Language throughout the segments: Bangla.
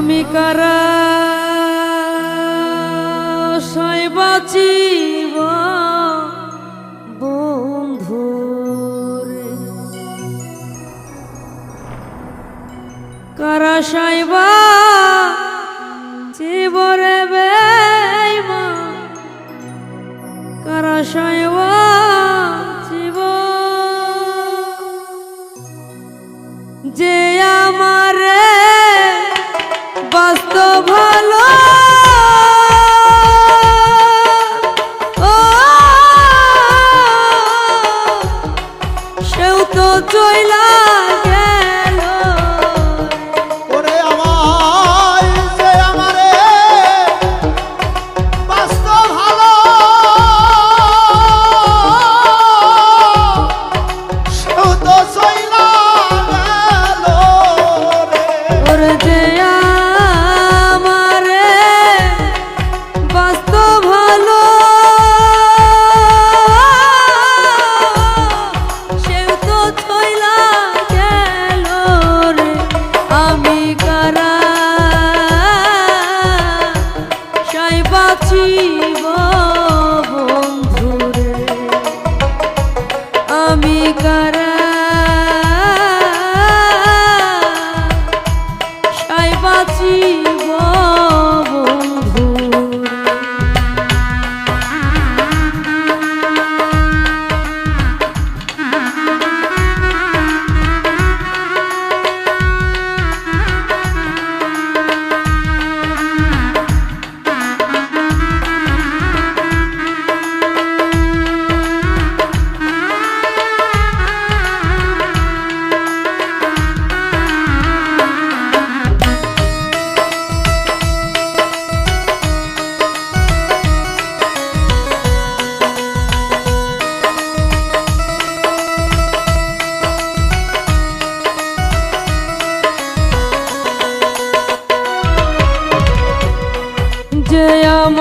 আমি কারা বাঁচিব বন্ধু কারা সাইবা জীবরে বেইমা কারা সাইবা ভালো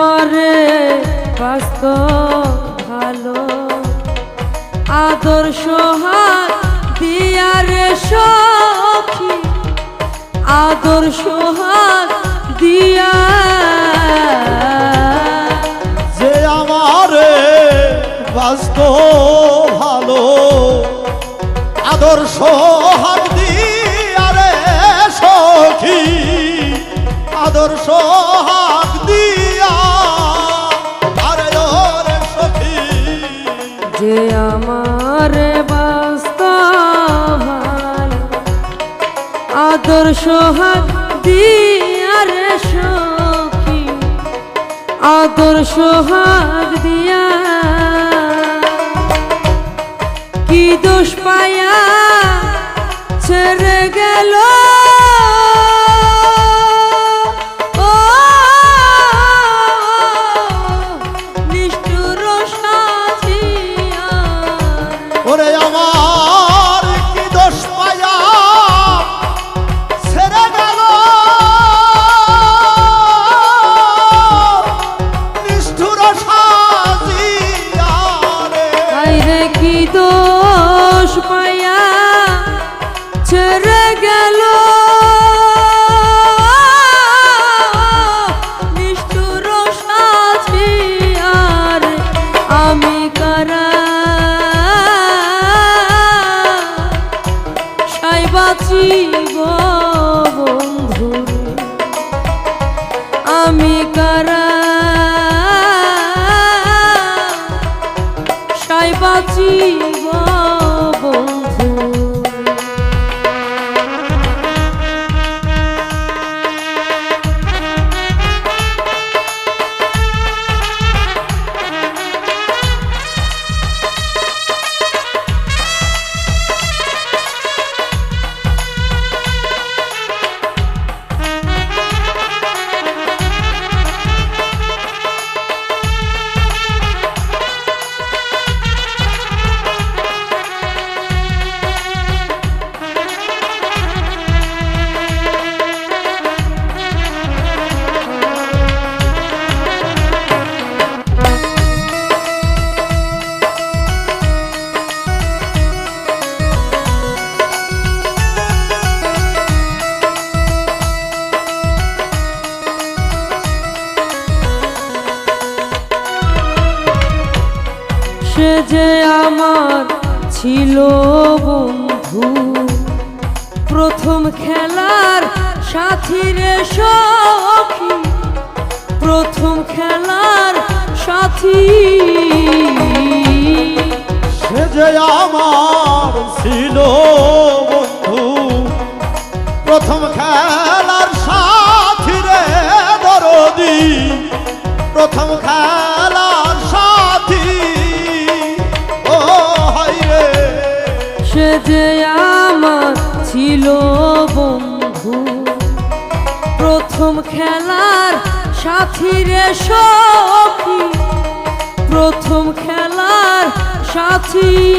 আমারে বাস্তব ভালো। আদর্শ হাত দিয়ারে সখী। আদর্শ হাত দিয়া। যে আমারে বাস্তব ভালো, আদর্শ হাত দিয়ারে সখী। আদর্শ হাত আমারে বাস্তব ভালো। আদর্শ হাত দিয়ারে সখী। আদর্শ হাত দিয়া। কি দোষ পায়া ছেড়ে সাই ছিল বন্ধু। প্রথম খেলার সাথী রে সখী। প্রথম খেলার সাথী। সে যে আমার ছিল বন্ধু, প্রথম খেলার সাথী। সাথী রে সখী। প্রথম খেলার সাথী।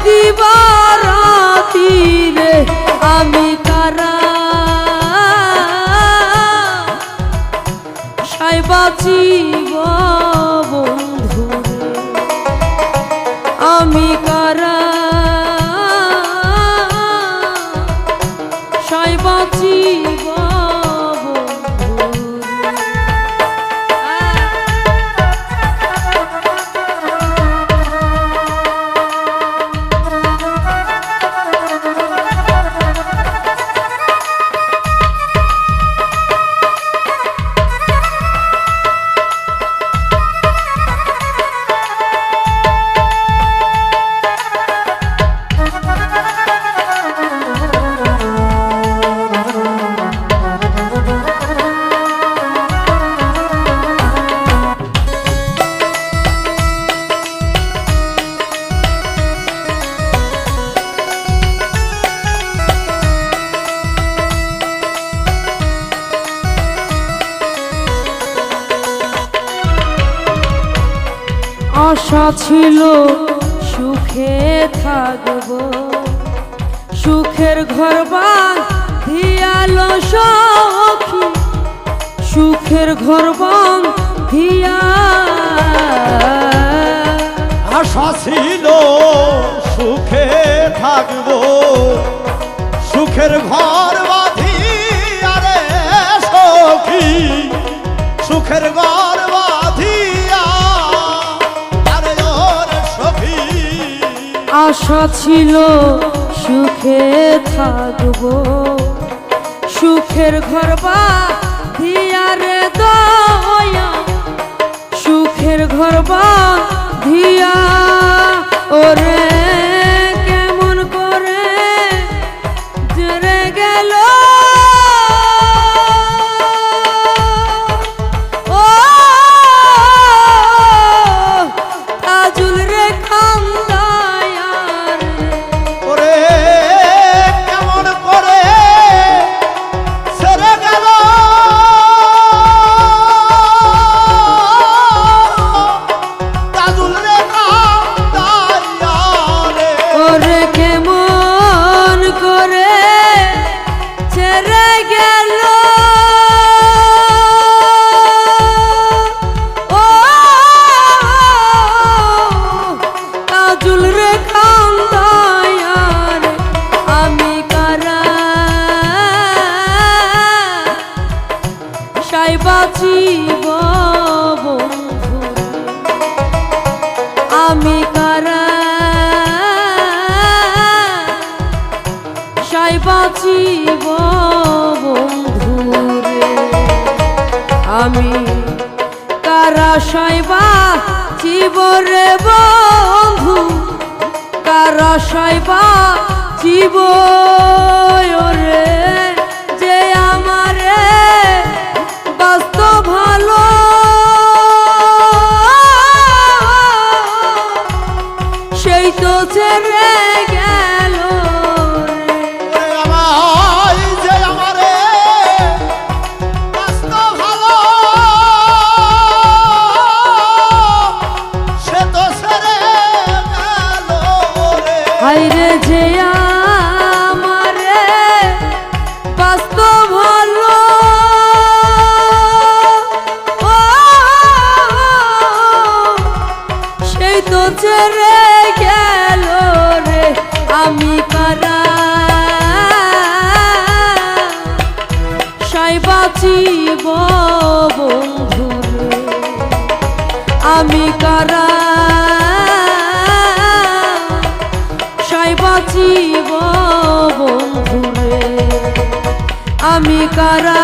কাদাই দিবা রাতিরে আমি কারা? সাই বাঁচিব বন্ধু আমি কারা? সাই ছিল, সুখে থাকব। সুখের ঘর ধিয়ালো সখী, সুখের ঘর ধিয়া আশা ছিল সুখে থাকব। সুখের ঘর বাঁধি আরে সখী, সুখের ঘর বাঁধিয়া আশা ছিল সুখে থাকব। সুখের ঘর ধিয়ারে দয়া। সুখের ঘর বা ধিয়া ওরে কারা সাই বাঁচিব রে বন্ধু? কারা সাই বাঁচিব রে? যে আমারে বাস্তব ভালো। সেই তো ছেড়ে আমি কারা?